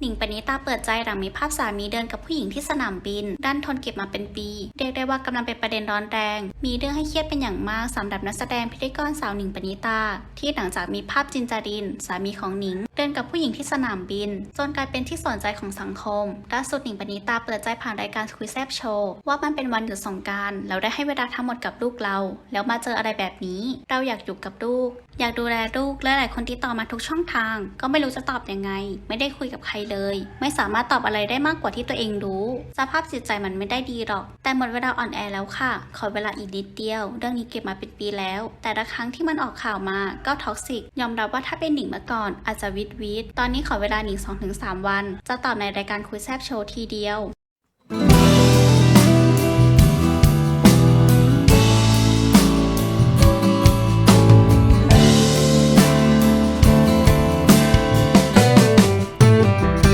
หนิงปณิตาเปิดใจหลังมีภาพสามีเดินกับผู้หญิงที่สนามบิน ด้านทนเก็บมาเป็นปี เรียกได้ว่ากำลังเป็นประเด็นร้อนแรง มีเรื่องให้เครียดเป็นอย่างมากสำหรับนักแสดงพิธีกรสาวหนิงปณิตา ที่หลังจากมีภาพจินจาริน สามีของหนิง เดินกับผู้หญิงที่สนามบิน จนกลายเป็นที่สนใจของสังคมล่าสุดหนิงปณิตาเปิดใจผ่านรายการคุยแซบโชว์ว่ามันเป็นวันหยุดสงการแล้วได้ให้เวลาทั้งหมดกับลูกเรา แล้วมาเจออะไรแบบนี้ เราอยากอยู่กับลูก อยากดูแลลูกและหลายคนติดต่อมาทุกช่องทาง ก็ไม่รู้จะตอบยังไง ไม่ได้คุยกับใครเลย ไม่สามารถตอบอะไรได้มากกว่าที่ตัวเองรู้ สภาพจิตใจมันไม่ได้ดีหรอก แต่หมดเวลาอ่อนแอแล้วค่ะ ขอเวลาอีกนิดเดียว เรื่องนี้เก็บมาเป็นปีแล้ว แต่ละครั้งที่มันออกข่าวมาก็ท็อกซิก ยอมรับว่าถ้าเป็นหนิงเมื่อก่อน อาจจะวิดวิดตอนนี้ขอเวลาหนิง2-3 วัน จะตอบในรายการคุยแซบโชว์ทีเดียว